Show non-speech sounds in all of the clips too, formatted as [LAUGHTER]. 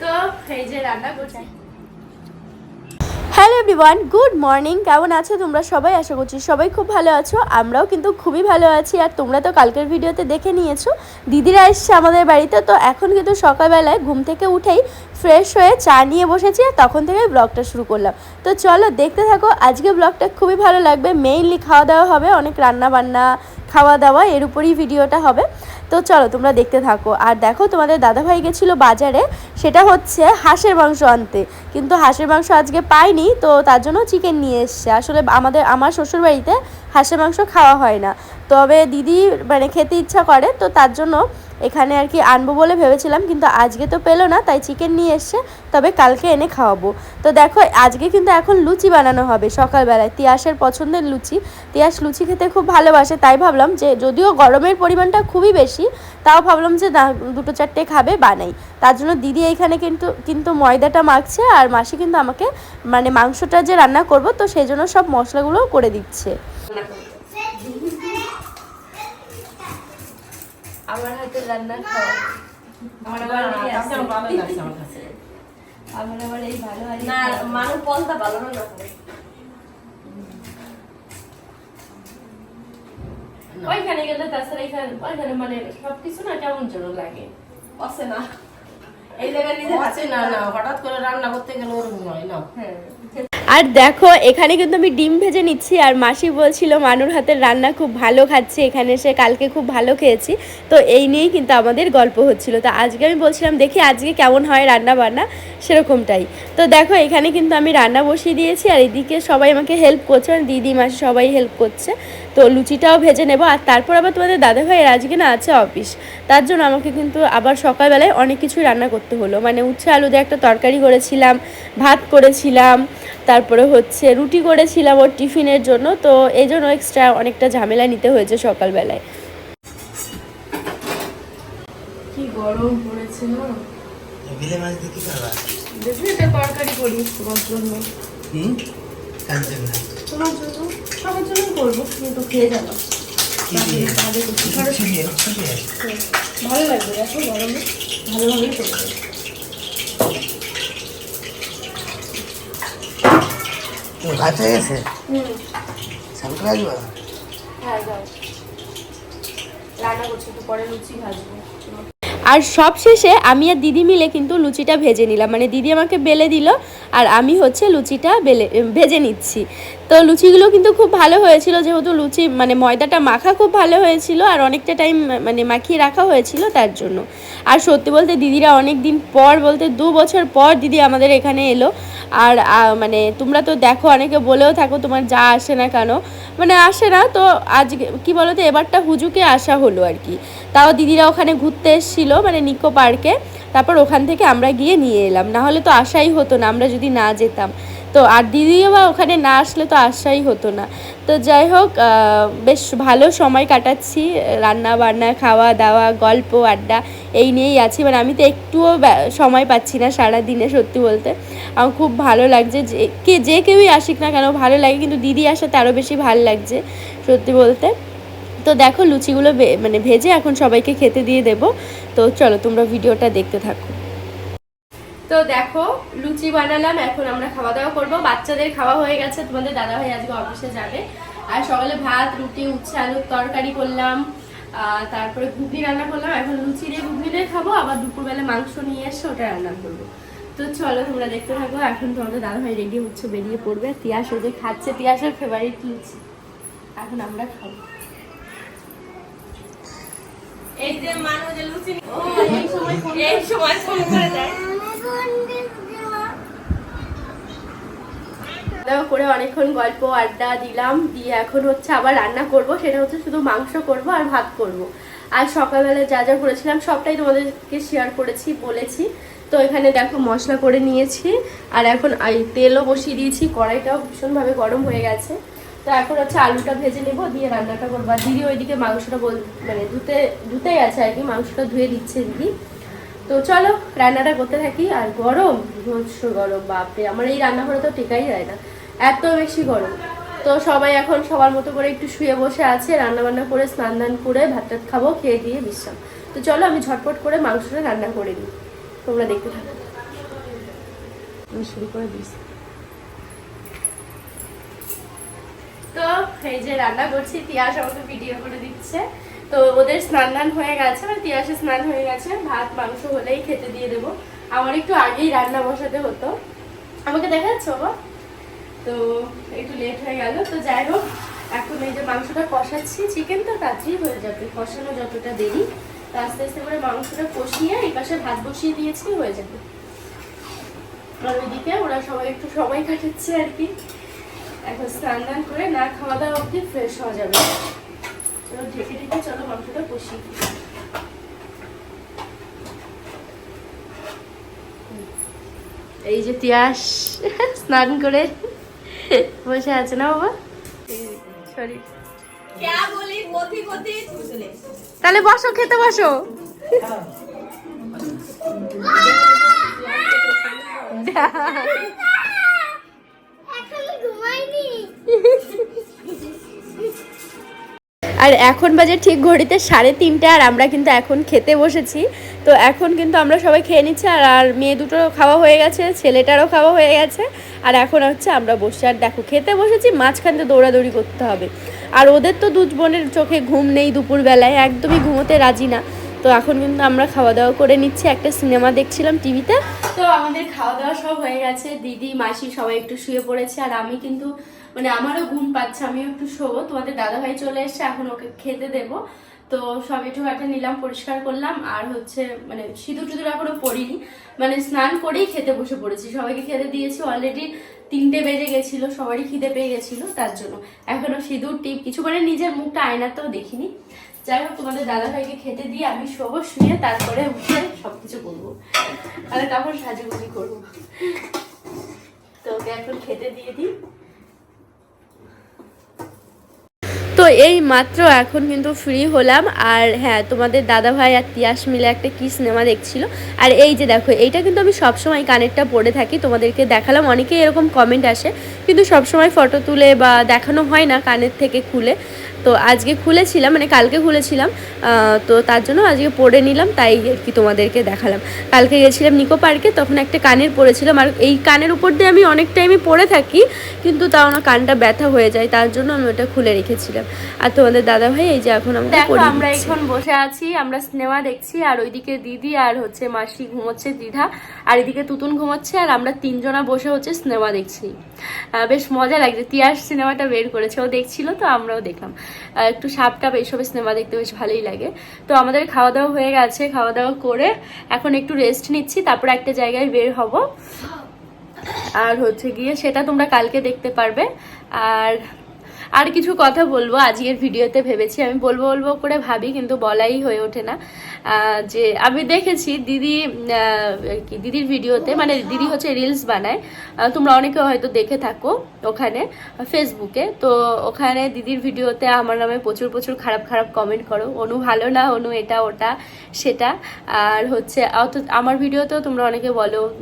তো। এই যে রান্না করছি হ্যালো এভরিওয়ান গুড মর্নিং। কেমন আছো তোমরা সবাই? আশা করছি সবাই খুব ভালো আছো। আমরাও কিন্তু খুবই ভালো আছি। আর তোমরা তো কালকের ভিডিওতে দেখে নিয়েছো দিদিরা এসছে আমাদের বাড়িতে। তো এখন কিন্তু সকালবেলায় ঘুম থেকে উঠেই ফ্রেশ হয়ে চা নিয়ে বসেছি আর তখন থেকে ব্লগটা শুরু করলাম। তো চলো দেখতে থাকো। আজকে ব্লগটা খুবই ভালো লাগবে। মেইনলি খাওয়া দাওয়া হবে অনেক রান্না বান্না খাওয়া দাওয়া এর উপরই ভিডিওটা হবে। তো চলো তোমরা দেখতে থাকো। আর দেখো তোমাদের দাদাভাই গেছিল বাজারে, সেটা হচ্ছে হাঁসের মাংস আনতে। কিন্তু হাঁসের মাংস আজকে পাইনি, তো তার জন্য চিকেন নিয়ে এসছে। আসলে আমাদের, আমার শ্বশুরবাড়িতে হাঁসের মাংস খাওয়া হয় না। তবে দিদি মানে খেতে ইচ্ছা করে, তো তার জন্য এখানে আর কি আনব বলে ভেবেছিলাম, কিন্তু আজকে তো পেল না, তাই চিকেন নিয়ে এসছে। তবে কালকে এনে খাওয়াবো। তো দেখো, আজকে কিন্তু এখন লুচি বানানো হবে সকালবেলায়। তিয়াসের পছন্দের লুচি। তিয়াস লুচি খেতে খুব ভালোবাসে, তাই ভাবলাম যে যদিও গরমের পরিমাণটা খুবই বেশি তাও ভাবলাম যে না দুটো চারটে খাবে বানাই। তার জন্য দিদি এইখানে কিন্তু কিন্তু ময়দাটা মাখছে আর মাসি কিন্তু আমাকে মানে মাংসটা যে রান্না করব তো সেই জন্য সব মশলাগুলো করে দিচ্ছে। আমার হাতে রান্না খাওয়া আমার আবার এই ভালো হয় না মানুষ পলটা ভালো না। ওইখানে গেলে তাছাড়া এখানে ওইখানে মানে সবকিছু না কেমন যেন লাগে। অসে না। এই জায়গায় নিজে আছে না না। হঠাৎ করে রান্না করতে গেলে ওরকম হয় না। হ্যাঁ। আর দেখো, এখানে কিন্তু আমি ডিম ভেজে নিচ্ছি আর মাসি বলছিল, মানুর হাতের রান্না খুব ভালো খাচ্ছে, এখানে এসে কালকে খুব ভালো খেয়েছি। তো এই নিয়েই কিন্তু আমাদের গল্প হচ্ছিল। তো আজকে আমি বলছিলাম, দেখি আজকে কেমন হয় রান্না বান্না সেরকমটাই। তো দেখো, এখানে কিন্তু আমি রান্না বসিয়ে দিয়েছি আর এদিকে সবাই আমাকে হেল্প করছে মানে দিদি, মাসি সবাই হেল্প করছে। তো লুচিটাও ভেজে নেব আর তারপর আবার তোমাদের দাদা ভাইয়ের আজকে না আছে অফিস তার জন্য আমাকে কিন্তু আবার সকালবেলায় অনেক কিছুই রান্না করতে হলো। মানে উচ্ছে আলু দিয়ে একটা তরকারি করেছিলাম, ভাত করেছিলাম তারপরে হচ্ছে রুটি করেছিলাম ওর টিফিনের জন্য তো এই জন্য এক্সট্রা অনেকটা ঝামেলা নিতে হয়েছে সকালবেলায়। কি গরম পড়েছে না? বিলে মাছ দিয়ে কি করবা দেখি এটা তরকারি করি তোমার জন্য। হুম? কার জন্য? তোমার জন্য। সবার জন্য করব তুমি তো খেয়ে যাব। কি দিয়ে? তাহলে কিছু ধরো। কি দিয়ে কি দিয়ে ভালো লাগবে দেখো গরমে ভালোভাবেই করবে। ভাত হয়ে গেছে? স্নান করে আসব হ্যাঁ যাও রান্না করছি একটু পরে লুচি ভাজবো। আর সব শেষে আমি আর দিদি মিলে কিন্তু লুচিটা ভেজে নিলাম। মানে দিদি আমাকে বেলে দিল আর আমি হচ্ছে লুচিটা বেলে ভেজে নিচ্ছি। তো লুচিগুলো কিন্তু খুব ভালো হয়েছিল, যেহেতু লুচি মানে ময়দাটা মাখা খুব ভালো হয়েছিল আর অনেকটা টাইম মানে মাখিয়ে রাখা হয়েছিল তার জন্য। আর সত্যি বলতে দিদিরা অনেক দিন পর বলতে দু বছর পর দিদি আমাদের এখানে এলো। আর মানে তোমরা তো দেখো, অনেকে বলেও থাকো তোমার যা আসে না কেন। মানে আসে না, তো আজ কি বলো তো এবারটা হুজুকে আসা হলো আর কি। তাও দিদিরা ওখানে ঘুরতে এসেছিল মানে নিকো পার্কে। তারপর ওখান থেকে আমরা গিয়ে নিয়ে এলাম। না হলে তো আসাই হতো না, আমরা যদি না যেতাম। তো আর দিদিও বা ওখানে না আসলে তো আসাই হতো না। তো যাই হোক বেশ ভালো সময় কাটাচ্ছি, রান্না বান্না, খাওয়া দাওয়া, গল্প, আড্ডা এই নিয়েই আছি। মানে আমি তো একটুও সময় পাচ্ছি না সারা দিনে সত্যি বলতে। আমার খুব ভালো লাগছে যে, কে, যে কেউই আসিক না কেন ভালো লাগে, কিন্তু দিদি আসাতে আরও বেশি ভালো লাগছে সত্যি বলতে। তো দেখো, লুচিগুলো মানে ভেজে এখন সবাইকে খেতে দিয়ে দেব। তো চলো, তোমরা ভিডিওটা দেখতে থাকো। তো দেখো, লুচি বানালাম, এখন আমরা খাওয়া দাওয়া করব। বাচ্চাদের খাওয়া হয়ে গেছে, তোমাদের দাদা ভাই আজকে অফিসে যাবে। আর সকালে ভাত, রুটি, উচ্ছে, আলুর তরকারি করলাম। তারপরে ঘুগনি রান্না করলাম। এখন লুচি দিয়ে ঘুগনি দিয়ে খাব, আবার দুপুরবেলা মাংস নিয়ে এসে ওটা রান্না করব। তো চলো, তোমরা দেখতে থাকো, এখন তোমাদের দাদা ভাই রেডি হচ্ছে, বেরিয়ে পড়বে। তিয়াস যে খাচ্ছে তিয়াসের ফেভারিট লুচি। এখন আমরা খাব। এই যে মানুষ লুচি এই সময় ফোন করে দেয়। করে অনেকক্ষণ গল্প, আড্ডা দিলাম, দিয়ে এখন হচ্ছে আবার রান্না করব। সেটা হচ্ছে শুধু মাংস করব আর ভাত করব। আর সকালবেলা যা যা করেছিলাম, সবটাই তোমাদেরকে শেয়ার করেছি, বলেছি। তো এখানে দেখো মশলা করে নিয়েছি, আর এখন তেলও বসিয়ে দিয়েছি, কড়াইটাও ভীষণভাবে গরম হয়ে গেছে। তো এখন হচ্ছে আলুটা ভেজে নেব, দিয়ে রান্নাটা করব। আর দিদি ওইদিকে মাংসটা বল মানে ধুতে ধুতেই আছে আর কি, মাংসটা ধুয়ে দিচ্ছে দিদি। তো চলো, রান্নাটা করতে থাকি। আর গরম বিভৎস গরম, বাপরে, আমার এই রান্নাঘরে তো টেকাই যায় না। এত বেশি গরম। তো সবাই এখন সবার মতো করে একটু শুয়ে বসে আছে রান্না বান্না করে, স্নান দান করে, ভাত টাত খাব, খেয়ে দিয়ে বিশ্রাম। তো চলো, আমি ঝটপট করে মাংসটা রান্না করে নিই। তোমরা দেখতে থাকো। আমি শুরু করে দিচ্ছি তো এই যে রান্না করছি তিয়াস আমাকে ভিডিও করে দিচ্ছে। তো ওদের স্নান দান হয়ে গেছে মানে তিয়াসের স্নান হয়ে গেছে, ভাত, মাংস হলেই খেতে দিয়ে দেবো। আমার একটু আগেই রান্না বসাতে হতো। আমাকে দেখা যাচ্ছে বাবা? তো একটু লেট হয়ে গেল। তো যাই হোক, এখন এই যে মাংসটা কষাচ্ছি চিকেন তো তাড়াতাড়ি হয়ে যাবে, কষানো যতটা দেরি। তো আস্তে আস্তে করে মাংসটা কষিয়ে এই পাশে ভাত বসিয়ে দিয়েছি, হয়ে যাবে। আর ওইদিকে ওরা সবাই একটু সময় কাটাচ্ছে আর কি। এখন স্নান করে না খাওয়া দাওয়া অবধি ফ্রেশ হওয়া যাবে। চলো ঢেকে ঢেকে চলো মাংসটা কষি এই যে তিয়াস [LAUGHS] স্নান করে বসে আছে না বাবা? সরি তাহলে বসো খেতে বসো। [LAUGHS] আর এখন বাজে ঠিক ঘড়িতে সাড়ে তিনটে আর আমরা কিন্তু এখন খেতে বসেছি। তো এখন কিন্তু আমরা সবাই খেয়ে নিচ্ছি আর আর মেয়ে দুটো খাওয়া হয়ে গেছে, ছেলেটারও খাওয়া হয়ে গেছে। আর এখন হচ্ছে আমরা বসে, আর দেখো খেতে বসেছি মাঝখানতে দৌড়াদৌড়ি করতে হবে। আর ওদের তো দুধ বোনের চোখে ঘুম নেই দুপুরবেলায়, একদমই ঘুমোতে রাজি না। তো এখন কিন্তু আমরা খাওয়া দাওয়া করে নিচ্ছি, একটা সিনেমা দেখছিলাম টিভিতে। তো আমাদের খাওয়া দাওয়া সব হয়ে গেছে, দিদি, মাসি সবাই একটু শুয়ে পড়েছে, আর আমি কিন্তু মানে আমারও ঘুম পাচ্ছে, আমিও একটু শোবো। তোমাদের দাদা ভাই চলে এসছে, এখন ওকে খেতে দেব। তো সব একটু কাটে নিলাম, পরিষ্কার করলাম। আর হচ্ছে মানে সিঁদুর টুদুর এখনও পড়িনি। মানে স্নান করেই খেতে বসে পড়েছি। সবাইকে খেতে দিয়েছি অলরেডি তিনটে বেজে গেছিল, সবারই খিদে পেয়ে গেছিল, তার জন্য। এখনও সিঁদুর, টিপ, কিছু মানে নিজের মুখটা আয়নাতেও দেখিনি। যাই হোক, তোমাদের দাদা ভাইকে খেতে দিয়ে আমি শোবো, শুয়ে তারপরে উঠে সবকিছু করব। তাহলে তখন সাজুগুজি করব। তো ওকে এখন খেতে দিয়ে দিই। তো এই মাত্র এখন কিন্তু ফ্রি হলাম। আর হ্যাঁ তোমাদের দাদা ভাই আর তিয়াস মিলে একটা কি সিনেমা দেখছিল। আর এই যে দেখো, এইটা কিন্তু আমি সবসময় কানেরটা পরে থাকি, তোমাদেরকে দেখালাম। অনেকেই এরকম কমেন্ট আসে, কিন্তু সবসময় ফটো তুলে বা দেখানো হয় না কানের থেকে খুলে। তো আজকে খুলেছিলাম মানে কালকে খুলেছিলাম তো তার জন্য আজকে পরে নিলাম তাই আর কি তোমাদেরকে দেখালাম। কালকে গেছিলাম নিকো পার্কে তখন একটা কানের পরেছিলাম আর এই কানের উপর দিয়ে আমি অনেক টাইমই পরে থাকি কিন্তু তাও না কানটা ব্যথা হয়ে যায় তার জন্য আমি ওটা খুলে রেখেছিলাম। আর তোমাদের দাদা ভাই এই যে এখন আমরা দেখো আমরা এখন বসে আছি আমরা সিনেমা দেখছি আর ওইদিকে দিদি আর হচ্ছে মাসি ঘুমোচ্ছে দিদা আর এদিকে তুতুন ঘুমোচ্ছে আর আমরা তিনজনা বসে হচ্ছে সিনেমা দেখছি। বেশ মজা লাগছে তিয়াস সিনেমাটা বের করেছে ও দেখছিল তো আমরাও দেখলাম। একটু সাপ টাপ এইসব সিনেমা দেখতে বেশ ভালোই লাগে। তো আমাদের খাওয়া দাওয়া হয়ে গেছে খাওয়া দাওয়া করে এখন একটু রেস্ট নিচ্ছি, তারপর একটা জায়গায় বের হব। আর হচ্ছে গিয়ে সেটা তোমরা কালকে দেখতে পারবে। আর আর কিছু কথা বলব, আজকের ভিডিওতে ভেবেছি, আমি বলব বলব করে ভাবি, কিন্তু বলাই হয়ে ওঠে না। যে আমি দেখেছি দিদি কি দিদির ভিডিওতে মানে দিদি হচ্ছে রিলস বানায়। তোমরা অনেকে হয়তো দেখে থাকো ওখানে ফেসবুকে তো ওখানে দিদির ভিডিওতে আমার নামে প্রচুর প্রচুর খারাপ খারাপ কমেন্ট করো। অনু ভালো না, অনু এটা, ওটা, সেটা। আর হচ্ছে, অত- আমার ভিডিওতেও তোমরা অনেকে বলো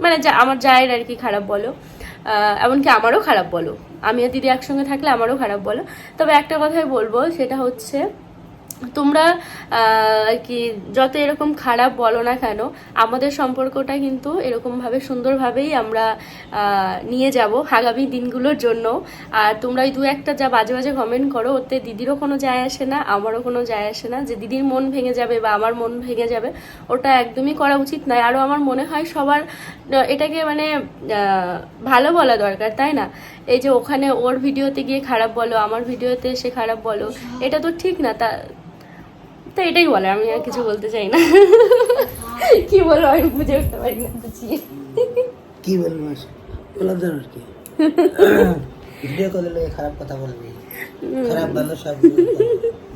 মানে যা, আমার জায়ের আর কি খারাপ বলো। এমনকি আমারও খারাপ বলো। আমি আর দিদি একসঙ্গে থাকলে আমারও খারাপ বলো। তবে একটা কথাই বলব, সেটা হচ্ছে তোমরা কি যত এরকম খারাপ বলো না কেন আমাদের সম্পর্কটা কিন্তু এরকমভাবে সুন্দরভাবেই আমরা নিয়ে যাব আগামী দিনগুলোর জন্য। আর তোমরা ওই দু একটা যা বাজে বাজে কমেন্ট করো ওতে দিদিরও কোনো যায় আসে না আমারও কোনো যায় আসে না। যে দিদির মন ভেঙে যাবে বা আমার মন ভেঙে যাবে ওটা একদমই করা উচিত নয়। আরও আমার মনে হয় সবার এটাকে মানে ভালো বলা দরকার তাই না? এই যে ওখানে ওর ভিডিওতে গিয়ে খারাপ বলো আমার ভিডিওতে সে খারাপ বলো এটা তো ঠিক না। তা তো এটাই বলে আমি আর কিছু বলতে চাই না। কি বলব আমি বুঝে উঠতে পারি না বুঝিয়ে। কি বলব জন্য আর কি। ভিডিও করে লোক খারাপ কথা বলবি। খারাপ ভালো সব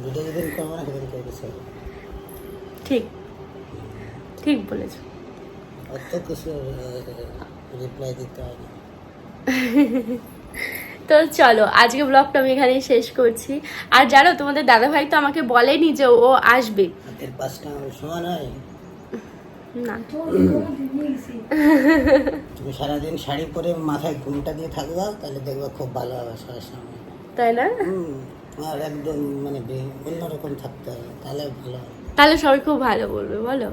ভিডিও যেদিন করব না সেদিন সব ঠিক। ঠিক বলেছ। অত কিছু রিপ্লাই দিতে হয় না। তো চলো আজকে ব্লগটা আমি এখানেই শেষ করছি। আর জানো তোমাদের দাদা ভাই তো আমাকে বলেনি যে ও আসবে। না। তুমি সারাদিন শাড়ি পরে মাথায় ঘুমটা দিয়ে থাকবা তাহলে দেখবা খুব ভালো হবে সবার সামনে। তাই না? আর একদম মানে অন্যরকম থাকতে হবে তাহলে ভালো হবে। তাহলে সবাই খুব ভালো বলবে বলো?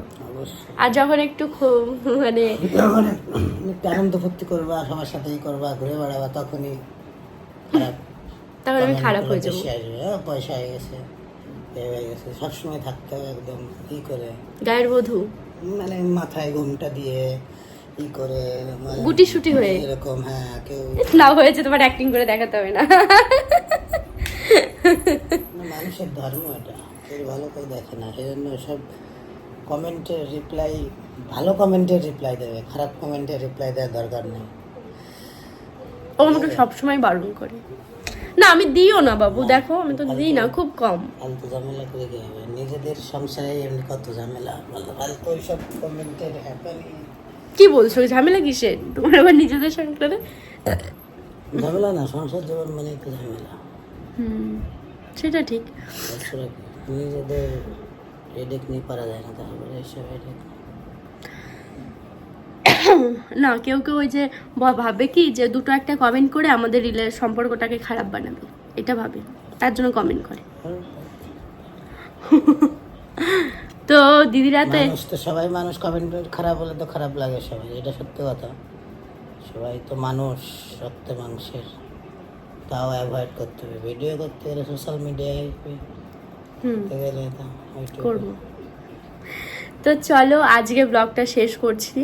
আর যখন একটু খুব মানে আনন্দ ফুর্তি করবা সবার সাথেই করবা ঘুরে বেড়াবা তখনই খারাপ আমি খারাপ হয়ে যাব। "আহ, পয়সা হয়ে গেছে হয়ে গেছে। সবসময় থাকতে হবে একদম ই করে। গায়ের বধূ? মানে মাথায় ঘুমটা দিয়ে ই করে মানে গুটিসুটি হয়ে। এরকম হ্যাঁ কেউ না হয়েছে তোমার অ্যাক্টিং করে দেখাতে হবে না। মানে মানুষের ধর্ম এটা। কেউ ভালো করে দেখে না। সেজন্য সব কমেন্টের রিপ্লাই ভালো কমেন্টের রিপ্লাই দেবে। খারাপ কমেন্টের রিপ্লাই দেওয়ার দরকার নেই। ও আমাকে সবসময় বারণ করে। না আমি দিও না বাবু দেখো আমি তো দিই না খুব কম। ফালতু ঝামেলা করে কি হবে নিজেদের সংসারে এমনি কত ঝামেলা বলো ফালতু ওইসব কমেন্টের হ্যাপেনিং কি বলছো ঝামেলা কিসের? তোমার আবার নিজেদের সংসারে? ঝামেলা না সংসার জীবন মানে একটু ঝামেলা। হুম সেটা ঠিক। নিজেদের হেডেক নিয়ে পারা যায় না তারপরে এইসব হেডেক না কেউ কেউ ওই যে ভাবে কি যে দুটো একটা কমেন্ট করে আমাদের রিলে সম্পর্কটাকে খারাপ বানাবে। এটা ভাবে। তার জন্য কমেন্ট করে। [LAUGHS] তো দিদিরা তো তো সবাই মানুষ কমেন্ট খারাপ হলে তো খারাপ লাগে সবাই এটা সত্যি কথা। সবাই তো মানুষ রক্ত মানুষের তাও অ্যাভয়েড করতে হবে। ভিডিও করতে গেলে সোশ্যাল মিডিয়ায় হুম। করতে গেলে। করব। তো চলো আজকে ব্লগটা শেষ করছি।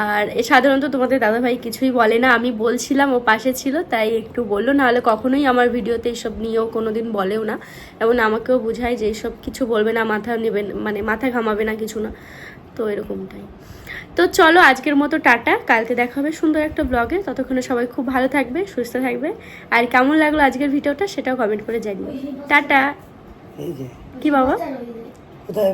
আর সাধারণত তোমাদের দাদাভাই কিছুই বলে না আমি বলছিলাম ও পাশে ছিল তাই একটু বলল। নাহলে কখনোই আমার ভিডিওতে এইসব নিয়েও কোনো দিন বলেও না। এবং আমাকেও বোঝায় যে এইসব কিছু বলবে না মাথা নেবে মানে মাথা ঘামাবে না কিছু না। তো এরকমটাই। তো চলো আজকের মতো টাটা। কালকে দেখা হবে সুন্দর একটা ব্লগে ততক্ষণে সবাই খুব ভালো থাকবে সুস্থ থাকবে। আর কেমন লাগল আজকের ভিডিওটা সেটাও কমেন্ট করে জানিও। টাটা। কি বাবা? কোথায়